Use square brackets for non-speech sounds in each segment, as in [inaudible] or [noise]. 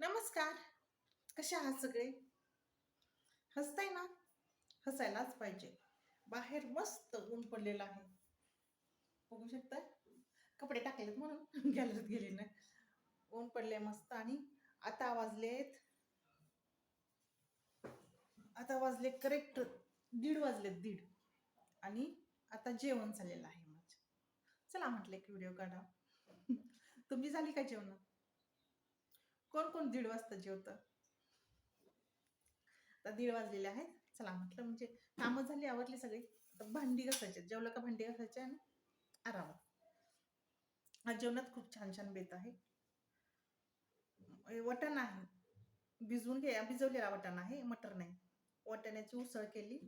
नमस्कार. कसे आहात सगळे? हसताय ना? हसायलाच पाहिजे. बाहेर मस्त ऊन पडलेलं आहे. बघू शकता कपडे टाकलेत म्हणून [laughs] गॅलरीत गेले ना ऊन पडले मस्त आणि आता वाजलेत. आता वाजले करेक्ट दीड वाजलेत दीड. आणि आता जेवण झालेलं आहे माझं. चला म्हटलं एक व्हिडिओ काढा. [laughs] तुमची झाली का जेवण? कोण कोण दीड वाजता जेवतं? आता दीड वाजलेले आहेत. चला म्हटलं म्हणजे कामं झाली आवडली सगळी. आता भांडी घासायची जेवलं का भांडी घासायचे आणि आरामात. आज जेवणात खूप छान छान बेत आहे. वटण आहे. भिजवून घ्या भिजवलेला वटण आहे. मटर नाही. वाटाण्याची उसळ केली.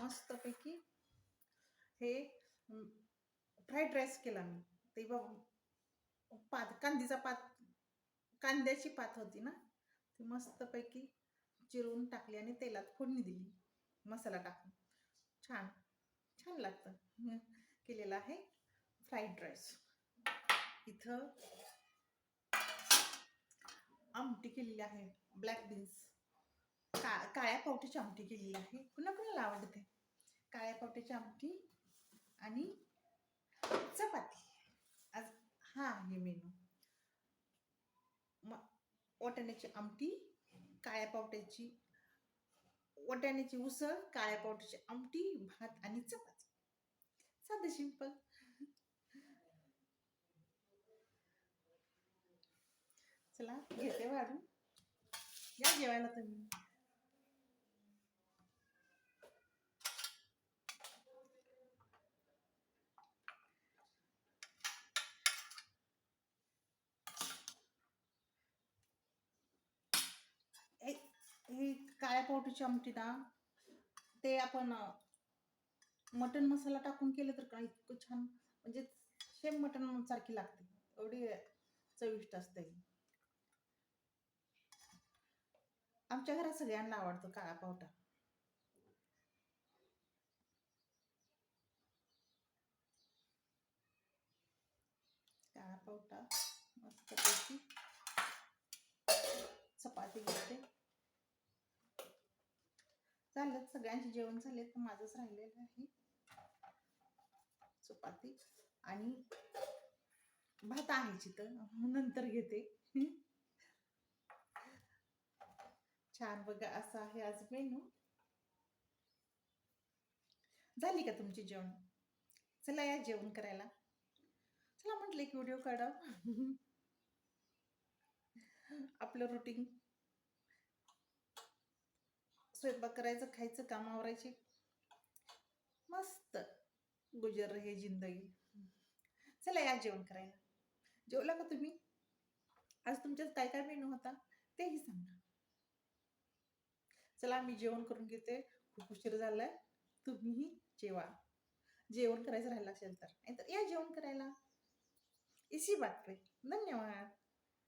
मस्तपैकी हे फ्राईड राईस केला मी. ते बाबा पात कांदीचा पात कांद्याची पात होती ना ती मस्तपैकी चिरून टाकली आणि तेलात फोडणी दिली. मसाला टाकून. छान छान लागतं. केलेलं आहे फ्राईड राईस. इथं आमटी केलेली आहे ब्लॅक बीन्स. का काळ्या पावटीची आमटी केलेली आहे. कुणा कुणाला आवडते? काळ्या पावट्याची आमटी आणि चपाती आज हा आहे मेनू म वाटाण्याची आमटी काळ्या पावट्याची वाटाण्याची उसळ काळ्या पावट्याची आमटी भात आणि चपाती. साधं सिंपल चला घेते वाढून. या जेवायला तुम्ही हे हे पावटी चमटी आमटी ना ते आपण मटन मसाला टाकून केलं तर काय इतकं छान म्हणजे सेम मटन सारखी लागते. एवढी चविष्ट असते. आमच्या घरात सगळ्यांना आवडतो काळा पावटा. काळा पावटा मस्त पैकी घेते झालं. सगळ्यांचे जेवण झाले तर माझंच राहिलेलं आहे. चपाती आणि भात आहे तिथं नंतर घेते. छान बघा असं आहे आज मेनू. झाली का तुमची जेवण? चला या जेवण करायला. चला म्हटलं एक व्हिडिओ काढा. आपलं रुटीन स्वयंपाक करायचं खायचं काम आवरायचे. मस्त. गुजर हे जिंदगी. चला या जेवण करायला. जेवला का तुम्ही? आज तुमच्यात काय काय मेनू होता? तेही सांगा. चला मी जेवण करून घेते. खूप उशीर झालाय. तुम्हीही जेवा. जेवण करायचं राहिलं असेल तर. नाहीतर या जेवण करायला. इसी बात पे. धन्यवाद.